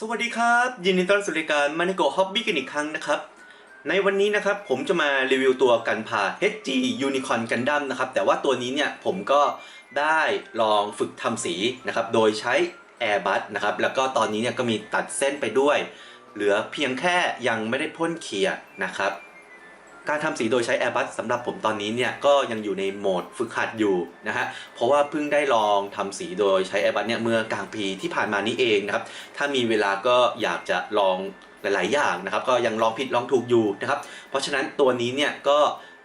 สวัสดีครับ ยินดีต้อนรับสู่รายการมานิโกฮอบบี้กันอีกครั้งนะครับ ในวันนี้นะครับผมจะมารีวิวตัวกันพา HG Unicorn Gundam นะครับ แต่ว่าตัวนี้เนี่ยผมก็ได้ลองฝึกทำสีนะครับ โดยใช้ Airbus นะครับ แล้วก็ตอนนี้เนี่ยก็มีตัดเส้นไปด้วย เหลือเพียงแค่ยังไม่ได้พ่นเคลียร์นะครับ การทำสีโดยใช้ Airbus สำหรับผมตอนนี้เนี่ยก็ยังอยู่ในโหมดฝึกหัดอยู่นะฮะ เพราะว่าเพิ่งได้ลองทำสีโดยใช้ Airbus เนี่ยเมื่อกลางปีที่ผ่านมานี้เองนะครับ ถ้ามีเวลาก็อยากจะลองหลาย ๆ อย่างนะครับ ก็ยังลองผิดลองถูกอยู่นะครับ เพราะฉะนั้นตัวนี้เนี่ยก็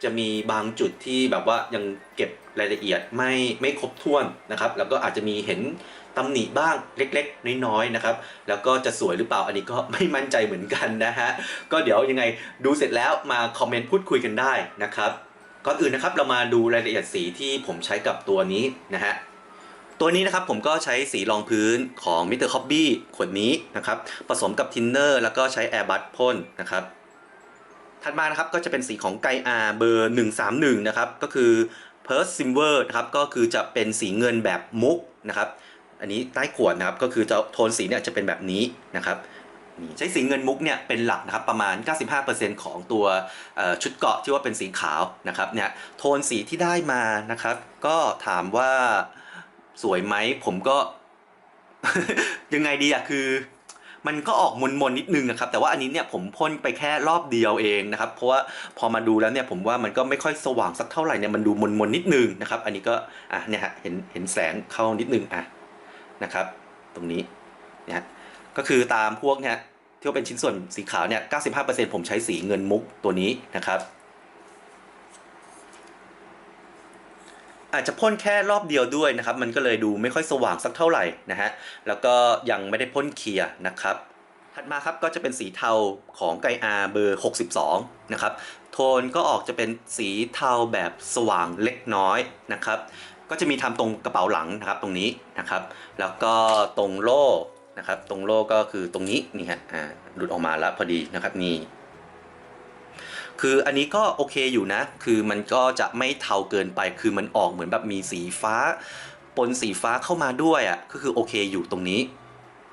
จะมีบางจุดที่แบบว่ายังเก็บรายละเอียดไม่ไม่ครบถ้วนนะครับ แล้วก็อาจจะมีเห็นตำหนิบ้างเล็กๆ น้อยๆนะครับ แล้วก็จะสวยหรือเปล่าอันนี้ก็ไม่มั่นใจเหมือนกันนะฮะ ก็เดี๋ยวยังไงดูเสร็จแล้วมาคอมเมนต์พูดคุยกันได้นะครับก่อนอื่นนะครับเรามาดูรายละเอียดสีที่ผมใช้กับตัวนี้นะฮะตัวนี้นะครับผมก็ใช้สีรองพื้นของ Mr. Hobby ขวดนี้นะครับผสมกับทินเนอร์แล้วก็ใช้ Airbus พ่นนะครับ ถัดมานะครับก็จะเป็นสีของไกอาเบอร์ 131 นะครับ ก็คือ p e r s Silver นะครับ ก็คือจะเป็นสีเงินแบบมุกนะครับ อันนี้ใต้ขวดนะครับ ก็คือจะโทนสีเนี่ยจะเป็นแบบนี้นะครับใช้สีเงินมุกเนี่ยเป็นหลักนะครับประมาณ 95%ของตัวเอ่อชุดเกาะที่ว่าเป็นสีขาวนะครับเนี่ยโทนสีที่ได้มานะครับ ก็ถามว่าสวยไหมผมก็ ยังไงดีอะคือ มันก็ออกมนมนๆนิดนึงนะครับแต่ว่าอันนี้เนี่ยผมพ่นไปแค่รอบเดียวเองนะครับเพราะว่าพอมาดูแล้วเนี่ยผมว่ามันก็ไม่ค่อยสว่างสักเท่าไหร่เนี่ยมันดูมนมนๆนิดนึงนะครับ อันนี้ก็อะเนี่ยฮะเห็นเห็นแสงเข้านิดนึงอะนะครับ ตรงนี้เนะฮะก็คือตามพวกเนี่ยที่เป็นชิ้นส่วนสีขาวเนี่ย 95%ผมใช้สีเงินมุกตัวนี้นะครับ อาจจะพ่นแค่รอบเดียวด้วยนะครับ มันก็เลยดูไม่ค่อยสว่างสักเท่าไหร่นะฮะ แล้วก็ยังไม่ได้พ่นเคลียร์นะครับ ถัดมาครับก็จะเป็นสีเทาของไกอาเบอร์ 62 นะครับ โทนก็ออกจะเป็นสีเทาแบบสว่างเล็กน้อยนะครับ ก็จะมีทำตรงกระเป๋าหลังนะครับตรงนี้นะครับ แล้วก็ตรงโล่นะครับ ตรงโล่ก็คือตรงนี้นี่ฮะ อ่า หลุดออกมาแล้วพอดีนะครับนี่ คืออันนี้ก็โอเคอยู่นะ คือมันก็จะไม่เทาเกินไป คือมันออกเหมือนแบบมีสีฟ้า ปนสีฟ้าเข้ามาด้วยอะ่ะ ก็คือโอเคอยู่ตรงนี้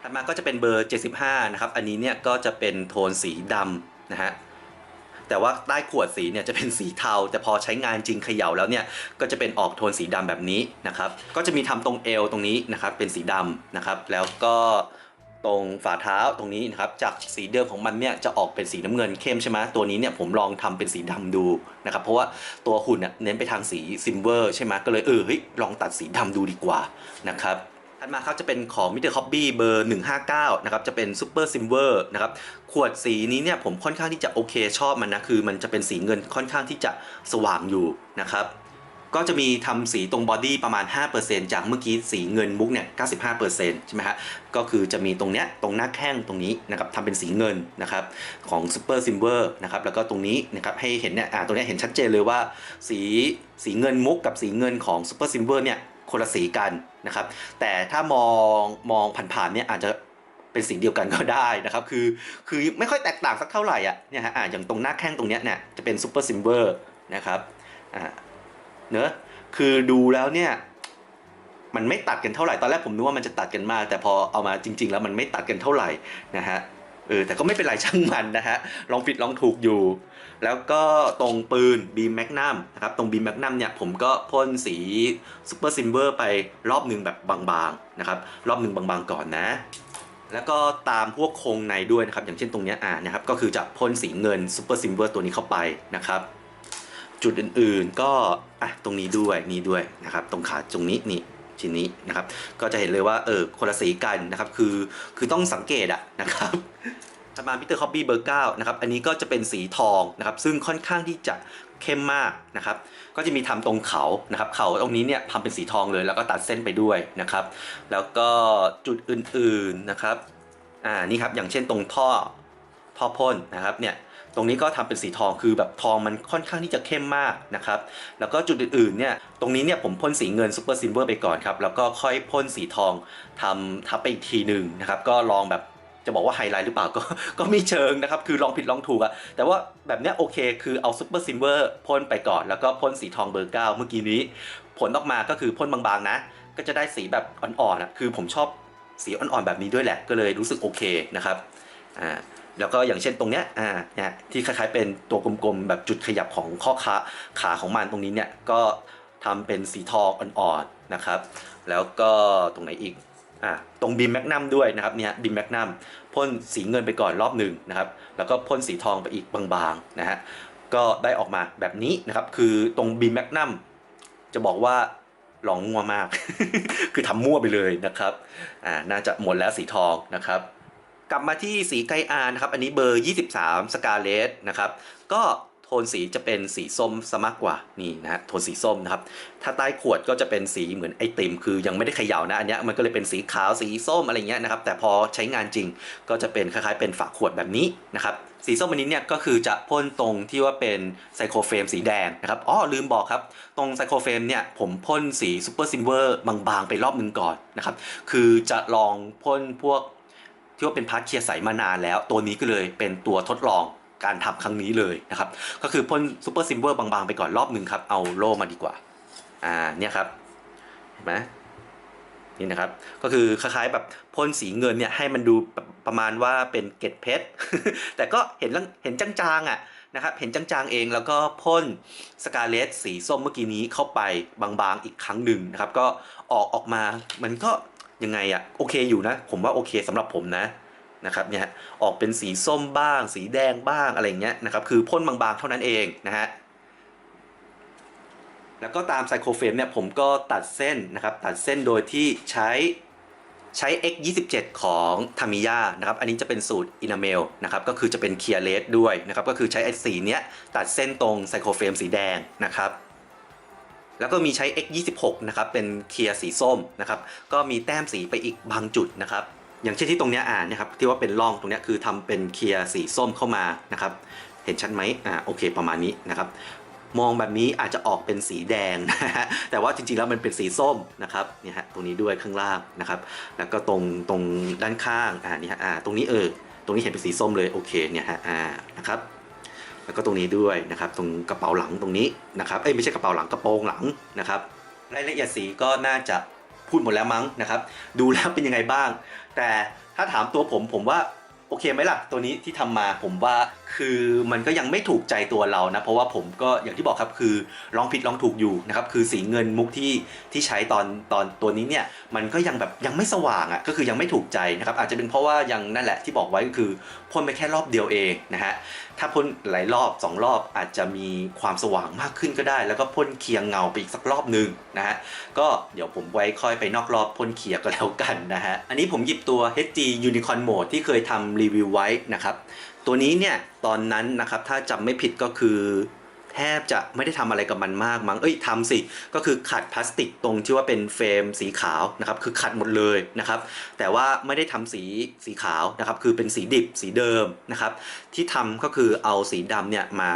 ถัดมาก็จะเป็นเบอร์ 75 นะครับ อันนี้เนี่ยก็จะเป็นโทนสีดำนะฮะ แต่ว่าใต้ขวดสีเนี่ยจะเป็นสีเทา แต่พอใช้งานจริงเขย่าแล้วเนี่ย ก็จะเป็นออกโทนสีดำแบบนี้นะครับ ก็จะมีทำตรงเอวตรงนี้นะครับ เป็นสีดำนะครับ แล้วก็ ตรงฝ่าเท้าตรงนี้นะครับจากสีเดิมของมันเนี่ยจะออกเป็นสีน้ำเงินเข้มใช่ไหมตัวนี้เนี่ยผมลองทำเป็นสีดำดูนะครับเพราะว่าตัวหุ่นเน้นไปทางสีซิมเวอร์ใช่ไหมก็เลยเออเฮ้ยลองตัดสีดำดูดีกว่านะครับถัดมาครับจะเป็นของ Mr. Hobby เบอร์ 159 นะครับ จะเป็น Super Silver นะครับ ขวดสีนี้เนี่ยผมค่อนข้างที่จะโอเคชอบมันนะ คือมันจะเป็นสีเงินค่อนข้างที่จะสว่างอยู่นะครับ ก็จะมีทำสีตรงบอดี้ประมาณ 5%จากเมื่อกี้สีเงินมุกเนี่ย 95%ใช่ไหมฮะ ก็คือจะมีตรงเนี้ยตรงหน้าแข้งตรงนี้นะครับทำเป็นสีเงินนะครับของ Super Silver นะครับ แล้วก็ตรงนี้นะครับให้เห็นเนี่ย อ่า ตรงเนี้ยเห็นชัดเจนเลยว่าสีสีเงินมุกกับสีเงินของ Super Silver เนี่ยคนละสีกันนะครับ แต่ถ้ามองมองผ่านๆเนี่ยอาจจะเป็นสีเดียวกันก็ได้นะครับ คือคือไม่ค่อยแตกต่างสักเท่าไหร่อะเนี่ยฮะอ่าอย่างตรงหน้าแข้งตรงเนี้ยเนี่ยจะเป็น Super Silver นะครับอ่า เนอะคือดูแล้วเนี่ยมันไม่ตัดกันเท่าไหร่ตอนแรกผมนึกว่ามันจะตัดกันมาก แต่พอเอามาจริง ๆ แล้วมันไม่ตัดกันเท่าไหร่นะฮะเออแต่ก็ไม่เป็นไรช่างมันนะฮะลองผิดลองถูกอยู่ แล้วก็ตรงปืนบีมแมกนัมนะครับตรงบีมแมกนัมเนี่ยผมก็พ่นสีซูเปอร์ซิลเวอร์ไปรอบหนึ่งแบบบางๆนะครับรอบหนึ่งบางๆก่อนนะ แล้วก็ตามพวกโครงในด้วยนะครับอย่างเช่นตรงเนี้ยอ่านะครับก็คือจะพ่นสีเงินซูเปอร์ซิลเวอร์ตัวนี้เข้าไปนะครับ จุดอื่นๆ ก็อะตรงนี้ด้วยนี่ด้วยนะครับ ตรงขาตรงนี้นี่ชิ้นนี้นะครับ ก็จะเห็นเลยว่าเออคนละสีกันนะครับ คือคือต้องสังเกตอะนะครับถัดมาพิเตอร์คอปปี้เบอร์เก้านะครับ อันนี้ก็จะเป็นสีทองนะครับ ซึ่งค่อนข้างที่จะเข้มมากนะครับ ก็จะมีทำตรงเขานะครับ เขาตรงนี้เนี่ยทำเป็นสีทองเลย แล้วก็ตัดเส้นไปด้วยนะครับ แล้วก็จุดอื่นๆนะครับ อ่า นี่ครับ อย่างเช่นตรงท่อ ท่อพ่นนะครับเนี่ยตรงนี้ก็ทำเป็นสีทองคือแบบทองมันค่อนข้างที่จะเข้มมากนะครับแล้วก็จุดอื่นๆเนี่ยตรงนี้เนี่ยผมพ่นสีเงินซูเปอร์ซิลเวอร์ไปก่อนครับแล้วก็ค่อยพ่นสีทองทำทับไปอีกทีหนึ่งนะครับก็ลองแบบจะบอกว่าไฮไลท์หรือเปล่าก็ก็ไม่เชิงนะครับ คือลองผิดลองถูกอะแต่ว่าแบบเนี้ยโอเค คือเอาซูเปอร์ซิลเวอร์พ่นไปก่อน แล้วก็พ่นสีทองเบอร์เก้าเมื่อกี้นี้ ผลออกมาก็คือพ่นบางๆนะ ก็จะได้สีแบบอ่อนๆอะคือผมชอบสีอ่อนๆแบบนี้ด้วยแหละ ก็เลยรู้สึกโอเคนะครับอ่า แล้วก็อย่างเช่นตรงเนี้ยอ่าเนี่ยที่คล้ายๆเป็นตัวกลมๆแบบจุดขยับของข้อขาขาของมันตรงนี้เนี่ยก็ทำเป็นสีทองอ่อนๆนะครับ แล้วก็ตรงไหนอีกอ่าตรงบีมแมกนัมด้วยนะครับเนี่ยบีมแมกนัมพ่นสีเงินไปก่อนรอบหนึ่งนะครับ แล้วก็พ่นสีทองไปอีกบางๆนะฮะก็ได้ออกมาแบบนี้นะครับ คือตรงบีมแมกนัมจะบอกว่าหลองมั่วมาก คือทำมั่วไปเลยนะครับอ่าน่าจะหมดแล้วสีทองนะครับ กลับมาที่สีไกอานะครับ อันนี้เบอร์ 23 สกาเลตนะครับ ก็โทนสีจะเป็นสีส้มซะมากกว่านี่นะฮะโทนสีส้มนะครับ ถ้าใต้ขวดก็จะเป็นสีเหมือนไอติม คือยังไม่ได้เขย่านะอันนี้มันก็เลยเป็นสีขาวสีส้มอะไรเงี้ยนะครับ แต่พอใช้งานจริงก็จะเป็นคล้ายๆเป็นฝาขวดแบบนี้นะครับสีส้มอันนี้เนี่ยก็คือจะพ่นตรงที่ว่าเป็นไซโครเฟรมสีแดงนะครับอ๋อลืมบอกครับ ตรงไซโครเฟรมเนี่ยผมพ่นสีซูเปอร์ซิลเวอร์บางๆ ไปรอบหนึงก่อนนะครับคือจะลองพ่นพวก ที่ว่าเป็นพาร์ทเคลียร์ใสมานานแล้ว ตัวนี้ก็เลยเป็นตัวทดลองการทำครั้งนี้เลยนะครับ ก็คือพ่นซูเปอร์ซิมเวอร์บางๆ ไปก่อนรอบหนึ่งครับ เอาโล่มาดีกว่า อ่าเนี่ยครับเห็นไหมนี่นะครับ ก็คือคล้ายๆแบบพ่นสีเงินเนี่ยให้มันดูประมาณว่าเป็นเกล็ดเพชร แต่ก็เห็นเห็นจางๆอะนะครับ เห็นจางๆเองแล้วก็พ่นสกาเลตสีส้มเมื่อกี้นี้เข้าไปบางๆอีกครั้งหนึ่งนะครับ ก็ออกออกมา มันก็ ยังไงอะโอเคอยู่นะ ผมว่าโอเคสำหรับผมนะนะครับเนี่ยออกเป็นสีส้มบ้าง สีแดงบ้างอะไรเงี้ยนะครับคือพ่นบางๆเท่านั้นเองนะฮะแล้วก็ตามไซโครเฟรมเนี่ยผมก็ตัดเส้นนะครับตัดเส้นโดยที่ใช้ใช้ X 27ของทามิยานะครับ อันนี้จะเป็นสูตรอินาเมลนะครับ ก็คือจะเป็นเคลียร์เลสด้วยนะครับ ก็คือใช้ไอ้สีเนี้ยตัดเส้นตรงไซโครเฟรมสีแดงนะครับ แล้วก็มีใช้ X 26 นะครับเป็นเคลียร์สีส้มนะครับก็มีแต้มสีไปอีกบางจุดนะครับอย่างเช่นที่ตรงนี้อ่านนะครับที่ว่าเป็นร่องตรงนี้คือทำเป็นเคลียร์สีส้มเข้ามานะครับเห็นชัดไหมอ่าโอเคประมาณนี้นะครับมองแบบนี้อาจจะออกเป็นสีแดงนะฮะแต่ว่าจริงๆแล้วมันเป็นสีส้มนะครับเนี่ยฮะตรงนี้ด้วยข้างล่างนะครับแล้วก็ตรงตรงด้านข้างอ่านี่ฮะอ่าตรงนี้เออตรงนี้เห็นเป็นสีส้มเลยโอเคเนี่ยฮะอ่านะครับ แล้วก็ตรงนี้ด้วยนะครับตรงกระเป๋าหลังตรงนี้นะครับเอ้ยไม่ใช่กระเป๋าหลังกระโปรงหลังนะครับรายละเอียดสีก็น่าจะพูดหมดแล้วมั้งนะครับดูแล้วเป็นยังไงบ้าง แต่ถ้าถามตัวผมผมว่าโอเคไหมล่ะตัวนี้ที่ทำมาผมว่าคือมันก็ยังไม่ถูกใจตัวเรานะ เพราะว่าผมก็อย่างที่บอกครับคือลองผิดลองถูกอยู่นะครับคือสีเงินมุกที่ที่ใช้ตอนตอนตัวนี้เนี่ยมันก็ยังแบบยังไม่สว่างอะ่ะก็คือยังไม่ถูกใจนะครับอาจจะเป็นเพราะว่ายังนั่นแหละที่บอกไว้ก็คือพ่นไปแค่รอบเดียวเองนะฮะ ถ้าพ่นหลายรอบ 2 รอบอาจจะมีความสว่างมากขึ้นก็ได้ แล้วก็พ่นเคียงเงาไปอีกสักรอบหนึ่งนะฮะก็เดี๋ยวผมไว้ค่อยไปนอกรอบพ่นเคียก็แล้วกันนะฮะอันนี้ผมหยิบตัว HG Unicorn Mode ที่เคยทำรีวิวไว้นะครับตัวนี้เนี่ยตอนนั้นนะครับถ้าจำไม่ผิดก็คือ ทบจะไม่ได้ทำอะไรกับมันมากมั้ง เอ้ยทำสิ ก็คือขัดพลาสติกตรงที่ว่าเป็นเฟรมสีขาวนะครับ คือขัดหมดเลยนะครับ แต่ว่าไม่ได้ทำสีสีขาวนะครับ คือเป็นสีดิบสีเดิมนะครับ ที่ทำก็คือเอาสีดำเนี่ยมา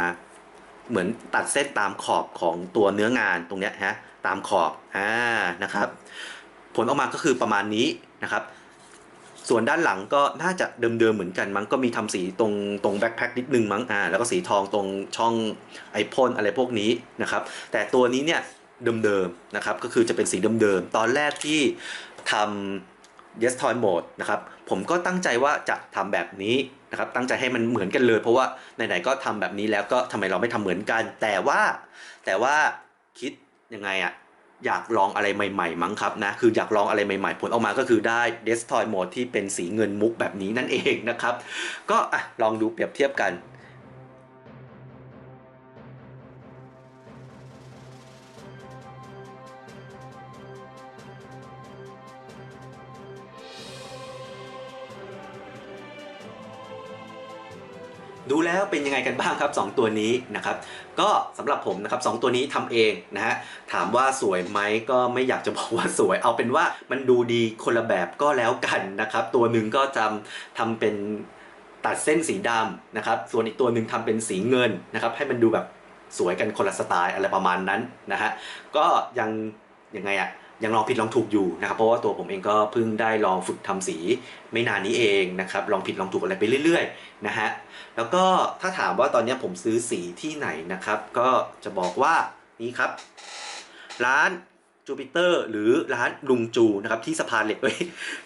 เหมือนตัดเส้นตามขอบของตัวเนื้องานตรงเนี้ยฮะ ตามขอบ อ่า นะครับ ผลออกมาก็คือประมาณนี้นะครับ ส่วนด้านหลังก็น่าจะเดิมๆเหมือนกันมั้งก็มีทำสีตรงตรงแบ็คแพ็คนิดนึงมั้งอ่าแล้วก็สีทองตรงช่องไอพ่นอะไรพวกนี้นะครับ แต่ตัวนี้เนี่ยเดิมๆนะครับก็คือจะเป็นสีเดิมๆตอนแรกที่ทำ Yes Toy Mode นะครับผมก็ตั้งใจว่าจะทำแบบนี้นะครับตั้งใจให้มันเหมือนกันเลย เพราะว่าไหนๆก็ทำแบบนี้แล้วก็ทำไมเราไม่ทำเหมือนกัน แต่ว่าแต่ว่าคิดยังไงอะ อยากลองอะไรใหม่ ๆ มั้งครับนะ คืออยากลองอะไรใหม่ ๆ ผลออกมาก็คือได้ Destroy Mode ที่เป็นสีเงินมุกแบบนี้นั่นเองนะครับ ก็อะลองดูเปรียบเทียบกัน ดูแล้วเป็นยังไงกันบ้างครับ 2 ตัวนี้นะครับ ก็สำหรับผมนะครับสองตัวนี้ทำเองนะฮะถามว่าสวยไหมก็ไม่อยากจะบอกว่าสวย เอาเป็นว่ามันดูดีคนละแบบก็แล้วกันนะครับ ตัวหนึ่งก็จำทำเป็นตัดเส้นสีดำนะครับ ส่วนอีกตัวหนึ่งทำเป็นสีเงินนะครับ ให้มันดูแบบสวยกันคนละสไตล์อะไรประมาณนั้นนะฮะก็ยังยังไงอะ ยังลองผิดลองถูกอยู่นะครับ เพราะว่าตัวผมเองก็เพิ่งได้ลองฝึกทำสีไม่นานนี้เองนะครับลองผิดลองถูกอะไรไปเรื่อยๆนะฮะแล้วก็ถ้าถามว่าตอนนี้ผมซื้อสีที่ไหนนะครับ ก็จะบอกว่านี่ครับ ร้านจูปิเตอร์หรือร้านลุงจูนะครับที่สะพานเหล็กเอ้ย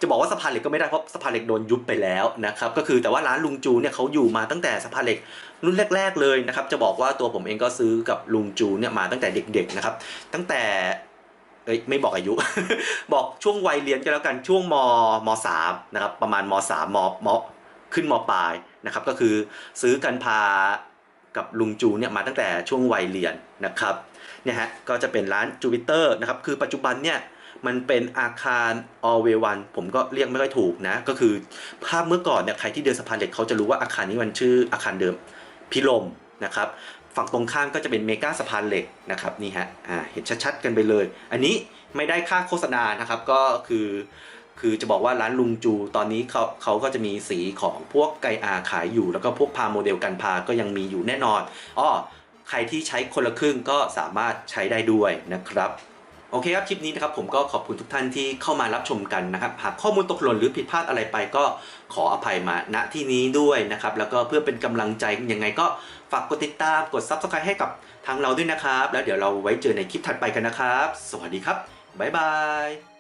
จะบอกว่าสะพานเหล็กก็ไม่ได้เพราะสะพานเหล็กโดนยุบไปแล้วนะครับก็คือแต่ว่าร้านลุงจูเนี่ยเขาอยู่มาตั้งแต่สะพานเหล็กรุ่นแรก ๆเลยนะครับจะบอกว่าตัวผมเองก็ซื้อกับลุงจูเนี่ยมาตั้งแต่เด็กๆนะครับตั้งแต่ เอ้ยไม่บอกอายุ บอกช่วงวัยเรียนก็แล้วกันช่วงมมสามนะครับประมาณมสามมมขึ้นมปลายนะครับ ก็คือซื้อกันพากับลุงจูเนี่ยมาตั้งแต่ช่วงวัยเรียนนะครับเนี่ยฮะก็จะเป็นร้านจูปิเตอร์นะครับคือปัจจุบันเนี่ยมันเป็นอาคาร all way one ผมก็เรียกไม่ค่อยถูกนะ ก็คือภาพเมื่อก่อนเนี่ยใครที่เดินสะพานเหล็กเขาจะรู้ว่าอาคารนี้มันชื่ออาคารเดิมพิลมนะครับ ฝั่งตรงข้ามก็จะเป็นเมกาสะพานเหล็กนะครับนี่ฮะอ่าเห็นชัดๆกันไปเลย อันนี้ไม่ได้ค่าโฆษณานะครับก็คือคือจะบอกว่าร้านลุงจูตอนนี้เขาเขาก็จะมีสีของพวกไกอาขายอยู่ แล้วก็พวกพาโมเดลกันพาก็ยังมีอยู่แน่นอนอ้อใครที่ใช้คนละครึ่งก็สามารถใช้ได้ด้วยนะครับ โอเคครับคลิปนี้นะครับผมก็ขอบคุณทุกท่านที่เข้ามารับชมกันนะครับหากข้อมูลตกหล่นหรือผิดพลาดอะไรไปก็ขออภัยมาณที่นี้ด้วยนะครับแล้วก็เพื่อเป็นกำลังใจยังไงก็ฝากกดติดตามกด Subscribe ให้กับทางเราด้วยนะครับ แล้วเดี๋ยวเราไว้เจอในคลิปถัดไปกันนะครับ สวัสดีครับบ๊ายบาย